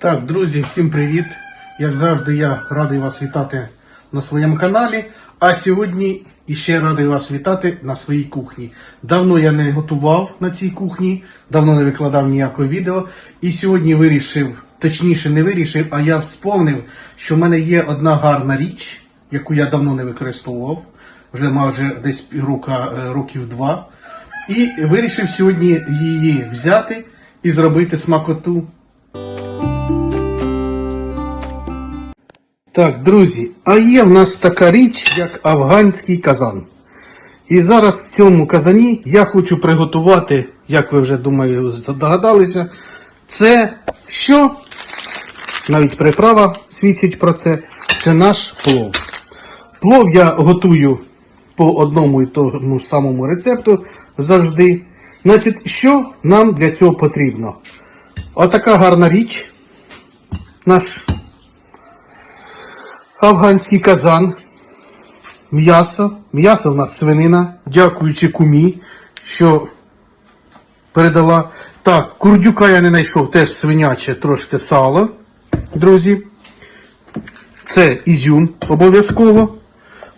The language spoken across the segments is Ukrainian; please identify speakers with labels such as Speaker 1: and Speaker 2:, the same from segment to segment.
Speaker 1: Так, друзі, всім привіт! Як завжди, я радий вас вітати на своєму каналі. А сьогодні іще радий вас вітати на своїй кухні. Давно я не готував на цій кухні, давно не викладав ніякого відео. І сьогодні вирішив, точніше, не вирішив, а я вспомнив, що в мене є одна гарна річ, яку я давно не використовував, вже майже десь рока, е, років два. І вирішив сьогодні її взяти і зробити смакоту. Так, друзі, а є в нас така річ, як афганський казан. І зараз в цьому казані я хочу приготувати, як ви вже думаю, здогадалися, це що? Навіть приправа свідчить про це. Це наш плов. Плов я готую по одному і тому самому рецепту завжди. Значить, що нам для цього потрібно? Отака гарна річ. Наш афганський казан, м'ясо. М'ясо в нас свинина, дякуючи кумі, що передала. Так, курдюка я не знайшов, теж свиняче, трошки сало, друзі. Це ізюм обов'язково.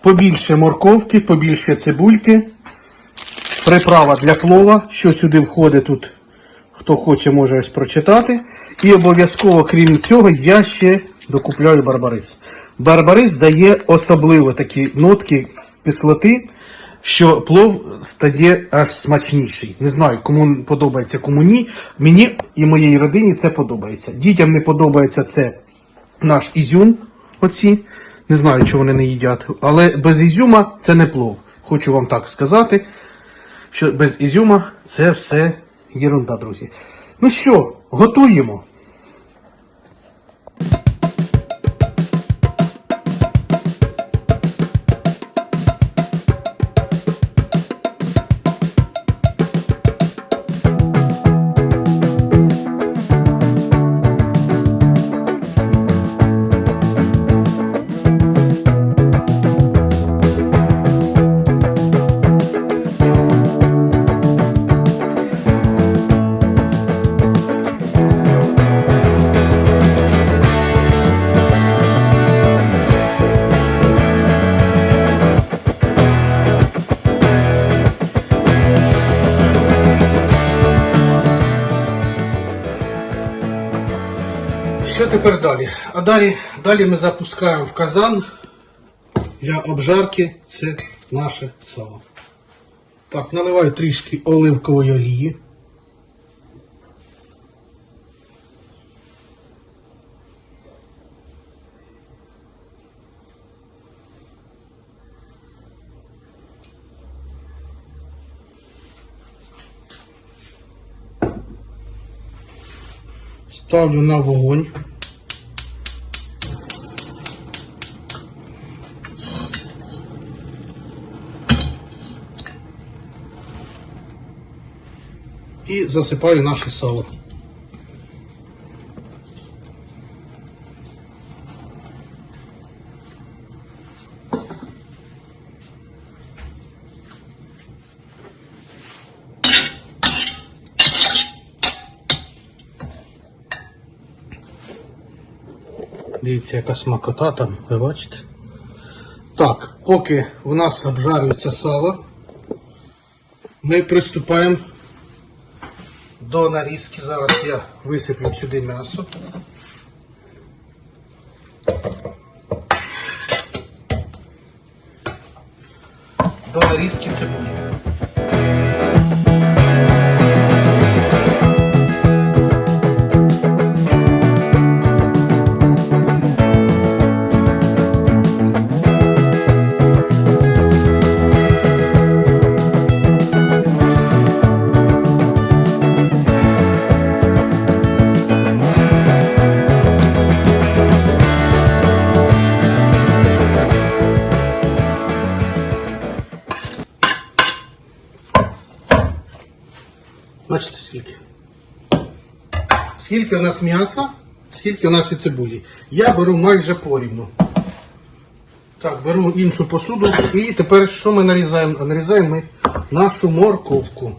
Speaker 1: Побільше морковки, побільше цибульки. Приправа для плова. Що сюди входить тут, хто хоче, може ось прочитати. І обов'язково, крім цього, я ще докупляю барбарис. Барбарис дає особливо такі нотки кислоти, що плов стає аж смачніший. Не знаю, кому подобається, кому ні. Мені і моїй родині це подобається. Дітям не подобається це наш ізюм. Оці. Не знаю, чого вони не їдять. Але без ізюма це не плов. Хочу вам так сказати, що без ізюма це все єрунда, друзі. Ну що, готуємо. Далі, далі ми запускаємо в казан для обжарки це наше сало. Так, наливаю трішки оливкової олії. Ставлю на вогонь. І засипаю наше сало. Дивіться, яка смакота там, ви бачите? Так, поки у нас обжарюється сало, ми приступаємо до нарізки. Зараз я висиплю сюди м'ясо. До нарізки цибулі. Скільки у нас м'яса, скільки у нас і цибулі. Я беру майже порівну. Так, беру іншу посуду і тепер що ми нарізаємо? Нарізаємо ми нашу морковку.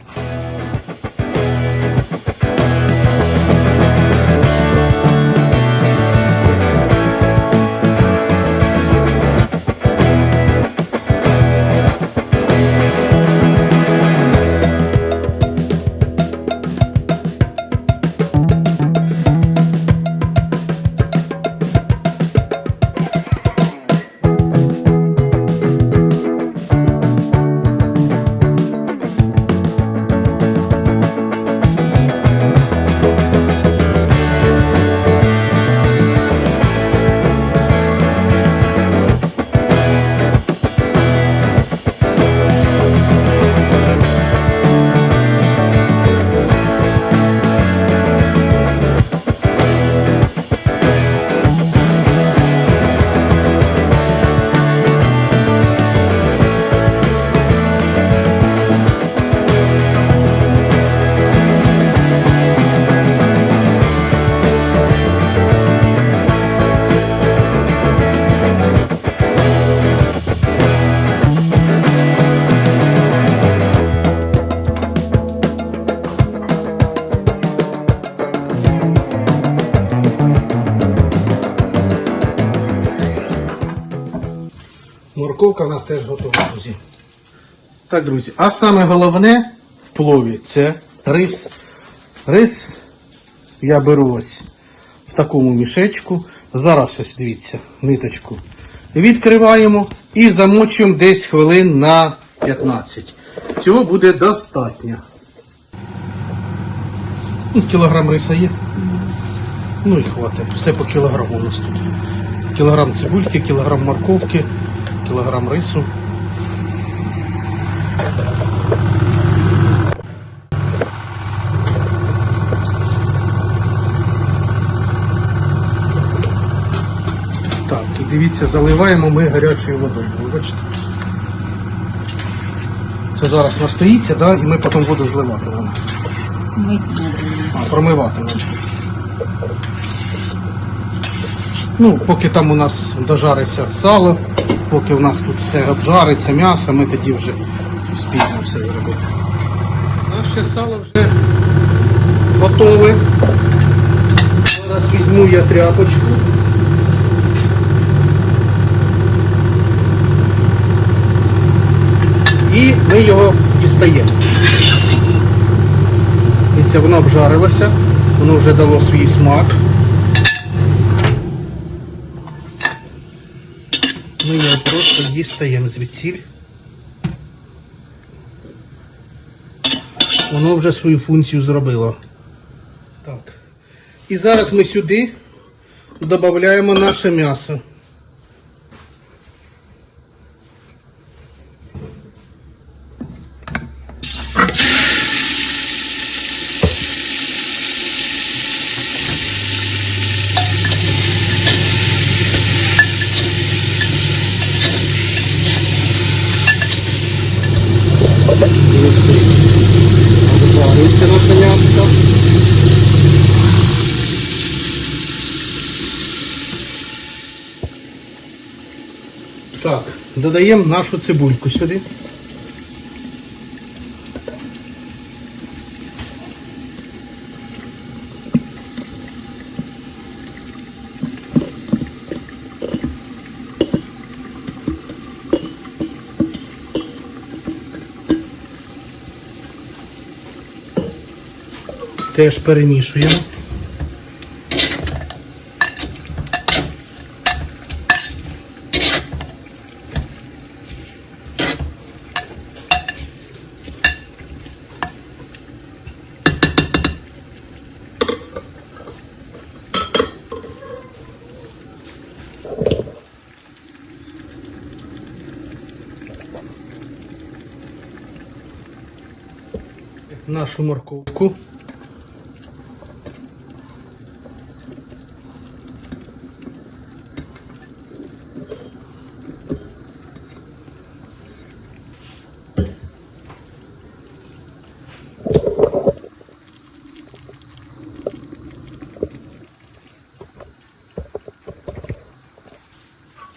Speaker 1: Морковка в нас теж готова, друзі. Так, друзі, а саме головне в плові це рис. Рис я беру ось в такому мішечку. Зараз ось дивіться, ниточку. Відкриваємо і замочуємо десь хвилин на 15. Цього буде достатньо. Ну, Кілограм риса є. Ну і хватить. Все по кілограму у нас тут. Кілограм цибульки, кілограм морковки, кілограм рису. Так, і дивіться, заливаємо ми гарячою водою. Ви бачите? Це зараз настоїться, да, і ми потім воду зливати. А, промивати. Ну, поки там у нас дожариться сало, поки у нас тут все обжариться, м'ясо, ми тоді вже вспіємо все зробити. Наше сало вже готове. Зараз візьму я тряпочку. І ми його дістаємо. Дивіться, воно обжарилося, воно вже дало свій смак. Ми його просто дістаємо звідсіль. Воно вже свою функцію зробило. Так. І зараз ми сюди додаємо наше м'ясо. Обжарюється наше м'ясо. Так, додаємо нашу цибульку сюди. Теж перемішуємо. Нашу морковку.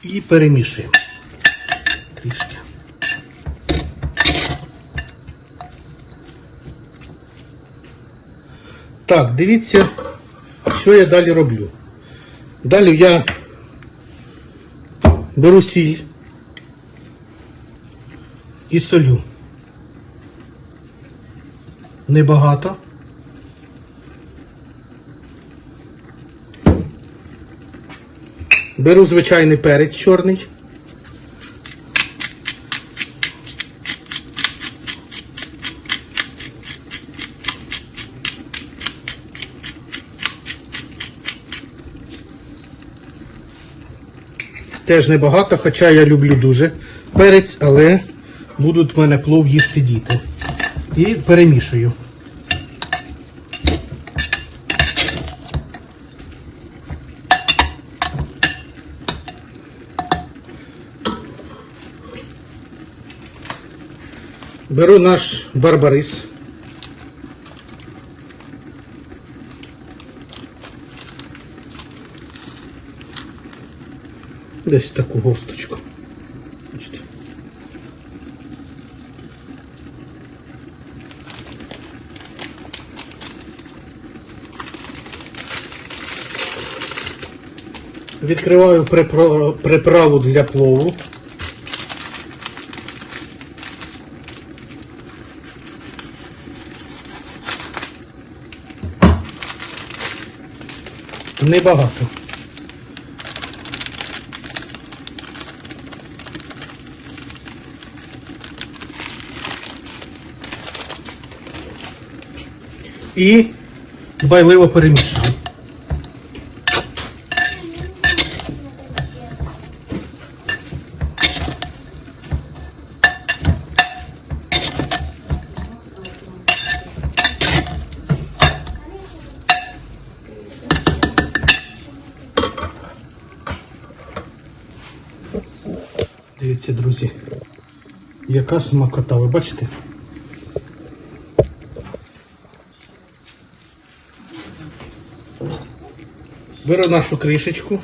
Speaker 1: І перемішуємо. Трішки. Так, дивіться, що я далі роблю. Далі я беру сіль і солю. Небагато. Беру звичайний перець чорний. Теж небагато, хоча я люблю дуже перець, але будуть в мене плов їсти діти. І перемішую. Беру наш барбарис. десь таку госточку. Бачите. Відкриваю приправу для плову. Небагато. І дбайливо перемішуємо. Дивіться, друзі, яка смакота, ви бачите? Беру нашу кришечку,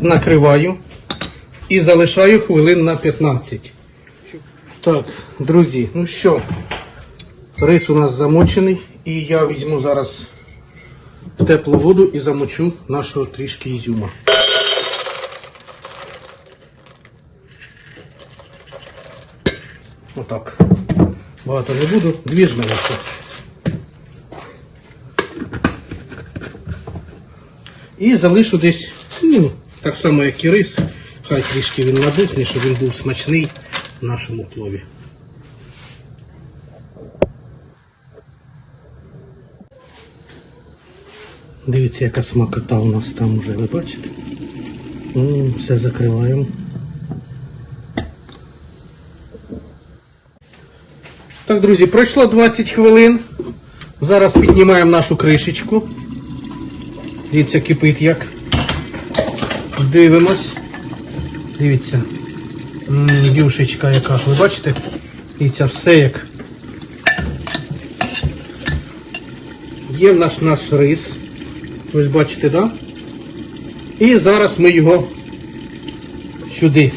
Speaker 1: накриваю і залишаю хвилин на 15. Так, друзі, ну що, рис у нас замочений, і я візьму зараз в теплу воду і замочу нашого трішки ізюма. Отак. Багато не буду, дві ж мене це. І залишу десь, ну, так само, як і рис. Хай трішки він набухне, щоб він був смачний в нашому плові. Дивіться, яка смакота у нас там вже, ви бачите? М, Все закриваємо. Так, друзі, пройшло 20 хвилин. Зараз піднімаємо нашу кришечку. Дивіться, кипить як. Дивимось. Дивіться. М, Юшечка яка. Ви бачите? Дивіться, все як. Є в наш наш рис. Ось бачите, так? Да? І зараз ми його сюди.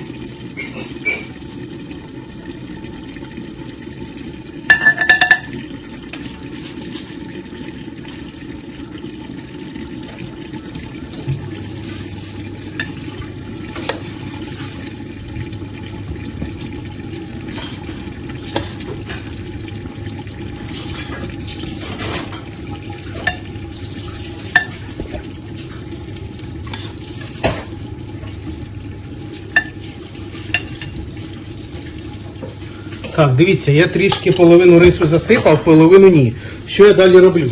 Speaker 1: Дивіться, я трішки половину рису засипав, половину ні. Що я далі роблю?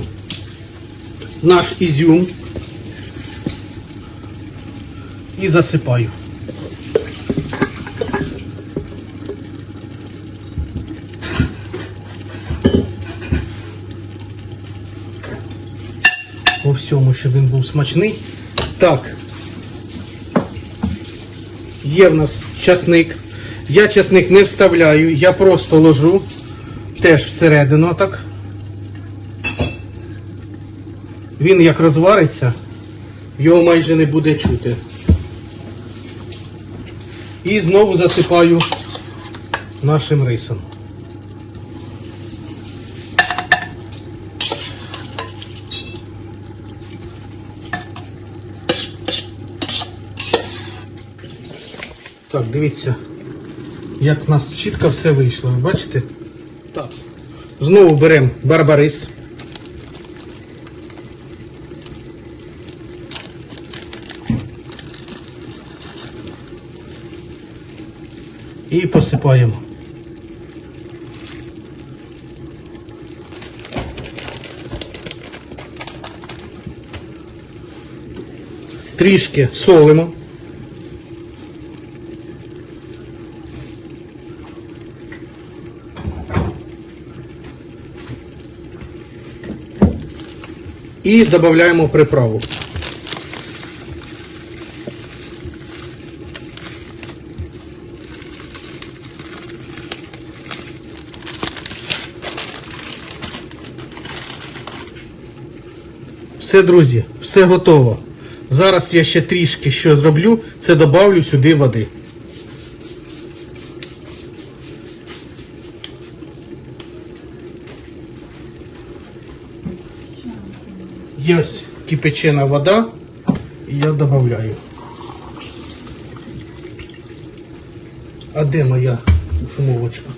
Speaker 1: Наш ізюм і засипаю. По всьому, щоб він був смачний. Так. Є в нас часник. Я часник не вставляю, я просто ложу теж всередину так. Він як розвариться, його майже не буде чути. І знову засипаю нашим рисом. Так, дивіться, як в нас чітко все вийшло, бачите? Так. Знову беремо барбарис. І посипаємо. Трішки солимо. І додаємо приправу. Все, друзі, все готово. Зараз я ще трішки що зроблю, це добавлю сюди води. Є ось кипячена вода, і я додаю. А де моя шумовочка?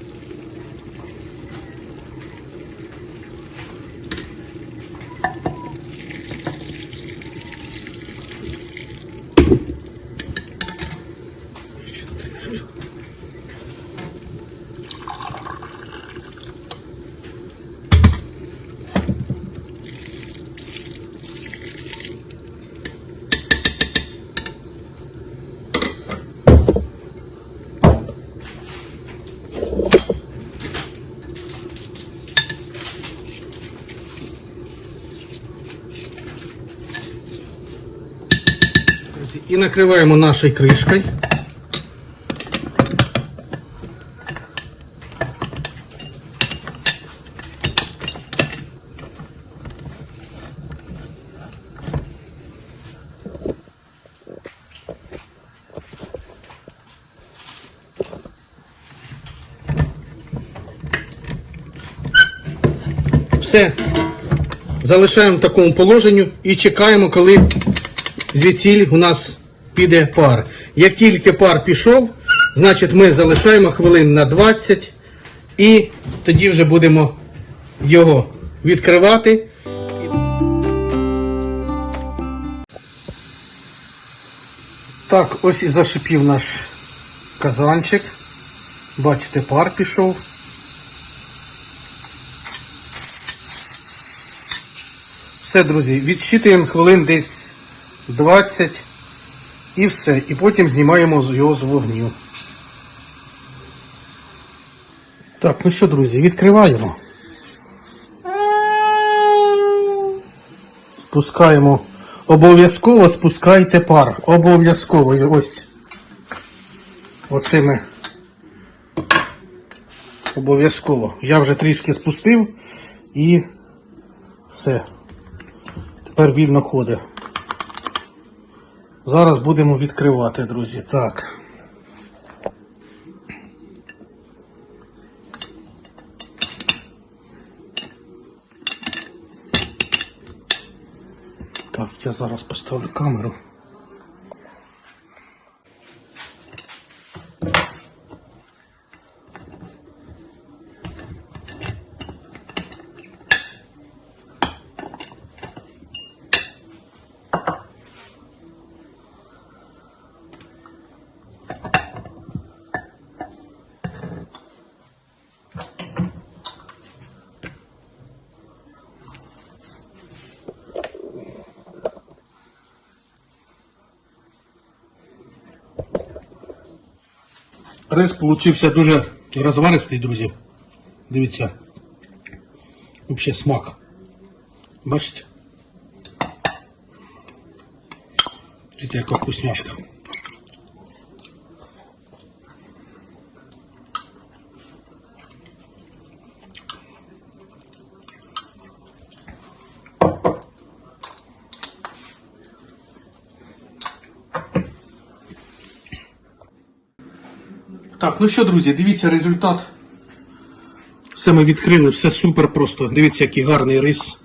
Speaker 1: Друзі, і накриваємо нашою кришкою. Все. Залишаємо в такому положенню і чекаємо, коли звідсіль у нас піде пар. Як тільки пар пішов, значить ми залишаємо хвилин на 20 і тоді вже будемо його відкривати. Так, ось і зашипів наш казанчик. Бачите, пар пішов. Все, друзі, відщитуємо хвилин десь 20 і все. І потім знімаємо його з вогню. Так, ну що, друзі, відкриваємо. Спускаємо. Обов'язково спускайте пар. Обов'язково. Ось. Оцими. Обов'язково. Я вже трішки спустив і все. Тепер вільно ходить. Зараз будемо відкривати, друзі. Так. Так, я зараз поставлю камеру. Рис получився дуже розваристий, друзі. Дивіться. Взагалі смак. Бачите? Дивіться, яка вкусняшка. Так, ну що, друзі, дивіться результат. Все ми відкрили, все супер просто. Дивіться, який гарний рис.